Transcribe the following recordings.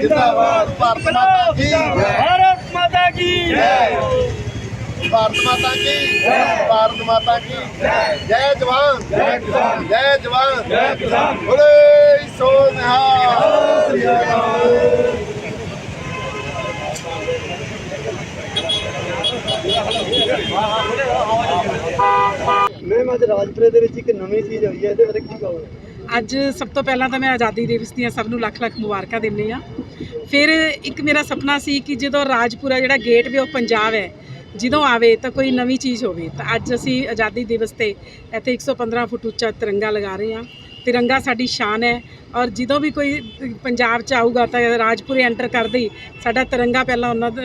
ਜਿੰਦਾਬਾਦ ਭਾਰਤ ਮਾਤਾ ਕੀ ਭਾਰਤ ਮਾਤਾ ਕੀ ਜੈ। ਭਾਰਤ ਮਾਤਾ ਕੀ ਜੈ। ਭਾਰਤ ਮਾਤਾ ਕੀ ਜੈ। ਜੈ ਜਵਾਨ। ਜੈ ਕਿਸਾਨ ਜੈ ਜਵਾਨ। ਜੈ ਕਿਸਾਨ ਬੋਲੇ ਸੋ ਮੈਂ ਅੱਜ ਰਾਜਪੁਰੇ ਦੇ ਵਿੱਚ ਇੱਕ ਨਵੀਂ ਚੀਜ਼ ਹੋਈ ਹੈ ਇਹਦੇ ਬਾਰੇ ਕੀ ਕਹੋਗੇ? ਅੱਜ ਸਭ ਤੋਂ ਪਹਿਲਾਂ ਤਾਂ ਮੈਂ ਆਜ਼ਾਦੀ ਦਿਵਸ ਦੀਆਂ ਸਭ ਨੂੰ ਲੱਖ ਲੱਖ ਮੁਬਾਰਕਾਂ ਦਿੰਦੀ ਆ ਫਿਰ ਇੱਕ ਮੇਰਾ ਸੁਪਨਾ ਸੀ ਕਿ ਜਦੋਂ ਰਾਜਪੁਰਾ ਜਿਹੜਾ ਗੇਟਵੇ ਆਫ ਪੰਜਾਬ ਹੈ, ਜਦੋਂ ਆਵੇ ਤਾਂ ਕੋਈ ਨਵੀਂ ਚੀਜ਼ ਹੋਵੇ। ਤਾਂ ਅੱਜ ਅਸੀਂ ਆਜ਼ਾਦੀ ਦਿਵਸ ਤੇ ਇੱਥੇ 115 ਫੁੱਟ ਉੱਚਾ ਤਿਰੰਗਾ ਲਗਾ ਰਹੇ ਹਾਂ। ਤਿਰੰਗਾ ਸਾਡੀ ਸ਼ਾਨ ਹੈ ਔਰ ਜਦੋਂ ਵੀ ਕੋਈ ਪੰਜਾਬ ਚ ਆਊਗਾ ਤਾਂ ਰਾਜਪੁਰੇ ਐਂਟਰ ਕਰਦੇ ਹੀ ਸਾਡਾ ਤਿਰੰਗਾ ਪਹਿਲਾਂ ਉਹਨਾਂ ਦਾ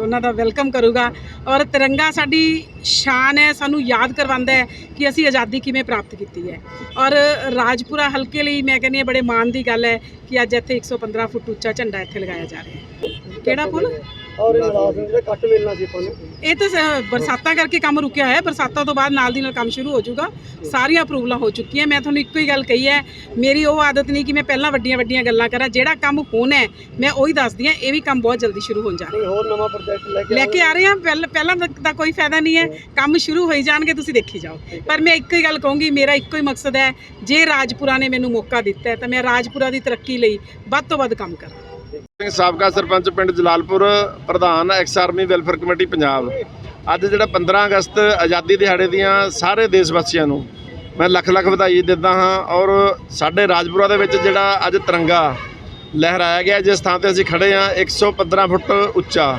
ਉਹਨਾਂ ਦਾ ਵੈਲਕਮ ਕਰੂਗਾ ਔਰ ਤਿਰੰਗਾ ਸਾਡੀ ਸ਼ਾਨ ਹੈ, ਸਾਨੂੰ ਯਾਦ ਕਰਵਾਉਂਦਾ ਹੈ ਕਿ ਅਸੀਂ ਆਜ਼ਾਦੀ ਕਿਵੇਂ ਪ੍ਰਾਪਤ ਕੀਤੀ ਹੈ। ਔਰ ਰਾਜਪੁਰਾ ਹਲਕੇ ਲਈ ਮੈਂ ਕਹਿੰਦੀ ਹਾਂ ਬੜੇ ਮਾਣ ਦੀ ਗੱਲ ਹੈ ਕਿ ਅੱਜ ਇੱਥੇ 115 ਫੁੱਟ ਉੱਚਾ ਝੰਡਾ ਇੱਥੇ ਲਗਾਇਆ ਜਾ ਰਿਹਾ ਹੈ। ਕਿਹੜਾ ਪੁਲ? ਔਰ ਇਹ ਮੁਲਾਜ਼ਮ ਜਿਹੜਾ ਕੱਟ ਮਿਲਣਾ ਸੀ ਆਪਾਂ ਨੂੰ। ਇਹ ਤਾਂ ਸ- ਬਰਸਾਤਾਂ ਕਰਕੇ ਕੰਮ ਰੁਕਿਆ ਹੈ ਬਰਸਾਤਾਂ ਤੋਂ ਬਾਅਦ ਨਾਲ ਦੀ ਨਾਲ ਕੰਮ ਸ਼ੁਰੂ ਹੋ ਜਾਊਗਾ। ਸਾਰੀਆਂ ਅਪਰੂਵਲਾਂ ਹੋ ਚੁੱਕੀਆਂ ਮੈਂ ਤੁਹਾਨੂੰ ਇੱਕੋ ਹੀ ਗੱਲ ਕਹੀ ਹੈ ਮੇਰੀ ਉਹ ਆਦਤ ਨਹੀਂ ਕਿ ਮੈਂ ਪਹਿਲਾਂ ਵੱਡੀਆਂ ਵੱਡੀਆਂ ਗੱਲਾਂ ਕਰਾਂ ਜਿਹੜਾ ਕੰਮ ਹੋਣਾ ਹੈ ਮੈਂ ਉਹੀ ਦੱਸਦੀ ਹਾਂ ਇਹ ਵੀ ਕੰਮ ਬਹੁਤ ਜਲਦੀ ਸ਼ੁਰੂ ਹੋਣ ਜਾ ਰਿਹਾ। ਕੋਈ ਹੋਰ ਨਵਾਂ ਪ੍ਰੋਜੈਕਟ ਲੈ ਕੇ ਲੈ ਕੇ ਆ ਰਹੇ ਹਾਂ ਪਹਿਲ- ਪਹਿਲਾਂ ਦਾ ਦਾ ਕੋਈ ਫਾਇਦਾ ਨਹੀਂ ਹੈ। ਕੰਮ ਸ਼ੁਰੂ ਹੋਈ ਜਾਣਗੇ ਤੁਸੀਂ ਦੇਖੀ ਜਾਓ। ਪਰ ਮੈਂ ਇੱਕੋ ਹੀ ਗੱਲ ਕਹੂੰਗੀ ਮੇਰਾ ਇੱਕੋ ਹੀ ਮਕਸਦ ਹੈ ਜੇ ਰਾਜਪੁਰਾ ਨੇ ਮੈਨੂੰ ਮੌਕਾ ਦਿੱਤਾ ਹੈ ਤਾਂ ਮੈਂ ਰਾਜਪੁਰਾ ਦੀ ਤਰੱਕੀ ਲਈ ਵੱਧ ਤੋਂ ਵੱਧ ਕੰਮ ਕਰਾਂ। ਸਿੰਘ ਸਾਬਕਾ ਸਰਪੰਚ ਪਿੰਡ ਜਲਾਲਪੁਰ, ਪ੍ਰਧਾਨ ex army welfare committee Punjab. ਅੱਜ ਜਿਹੜਾ 15 ਅਗਸਤ ਆਜ਼ਾਦੀ ਦਿਹਾੜੇ ਦੀਆਂ ਸਾਰੇ ਦੇਸ਼ ਵਾਸੀਆਂ ਨੂੰ ਮੈਂ ਲੱਖ ਲੱਖ ਵਧਾਈ ਦਿੰਦਾ ਹਾਂ ਔਰ ਸਾਡੇ ਰਾਜਪੁਰਾ ਦੇ ਵਿੱਚ ਜਿਹੜਾ ਅੱਜ ਤਿਰੰਗਾ ਲਹਿਰਾਇਆ ਗਿਆ, ਜਿਸ ਥਾਂ ਤੇ ਅਸੀਂ ਖੜੇ ਹਾਂ 115 ਫੁੱਟ ਉੱਚਾ।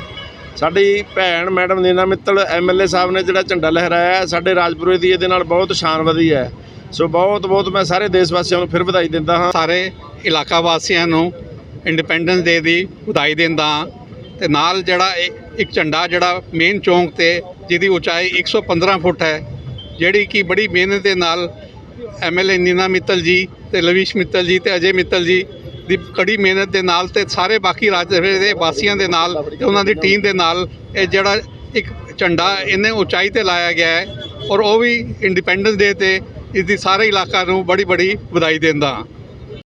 ਸਾਡੀ ਭੈਣ ਮੈਡਮ ਨੀਨਾ ਮਿੱਤਲ ਐਮਐਲਏ ਸਾਹਿਬ ਨੇ ਜਿਹੜਾ ਝੰਡਾ ਲਹਿਰਾਇਆ, ਸਾਡੇ ਰਾਜਪੁਰੇ ਦੀ ਇਹਦੇ ਨਾਲ ਬਹੁਤ ਸ਼ਾਨ ਵਧੀ ਹੈ। ਸੋ ਬਹੁਤ ਬਹੁਤ ਮੈਂ ਸਾਰੇ ਦੇਸ਼ ਵਾਸੀਆਂ ਨੂੰ ਫਿਰ ਵਧਾਈ ਦਿੰਦਾ ਹਾਂ। ਸਾਰੇ ਇਲਾਕਾ ਵਾਸੀਆਂ ਨੂੰ ਇੰਡੀਪੈਂਡੈਂਸ ਡੇ ਦੀ ਵਧਾਈ ਦਿੰਦਾ ਹਾਂ ਤੇ ਨਾਲ ਜਿਹੜਾ ਇਹ- ਇੱਕ ਝੰਡਾ ਜਿਹੜਾ ਮੇਨ ਚੌਂਕ ਤੇ ਜਿਹਦੀ ਉਚਾਈ 115 ਫੁੱਟ ਹੈ, ਜਿਹੜੀ ਕਿ ਬੜੀ ਮਿਹਨਤ ਦੇ ਨਾਲ ਐਮਐਲਏ ਨੀਨਾ ਮਿੱਤਲ ਜੀ ਤੇ ਲਵੀਸ਼ ਮਿੱਤਲ ਜੀ ਤੇ ਅਜੇ ਮਿੱਤਲ ਜੀ ਦੀ ਕੜੀ ਮਿਹਨਤ ਦੇ ਨਾਲ ਤੇ ਸਾਰੇ ਬਾਕੀ ਰਾਜ ਦੇ ਵਾਸੀਆਂ ਦੇ ਨਾਲ ਤੇ ਉਹਨਾਂ ਦੀ ਟੀਮ ਦੇ ਨਾਲ ਇਹ ਜਿਹੜਾ ਇੱਕ ਝੰਡਾ ਇਹਨੇ ਉਚਾਈ ਤੇ ਲਾਇਆ ਗਿਆ ਹੈ ਔਰ ਉਹ ਵੀ ਇੰਡੀਪੈਂਡੈਂਸ ਡੇ ਤੇ ਇਸ ਦੀ ਸਾਰੇ ਇਲਾਕਾ ਨੂੰ ਬੜੀ ਬੜੀ ਵਧਾਈ ਦਿੰਦਾ ਹਾਂ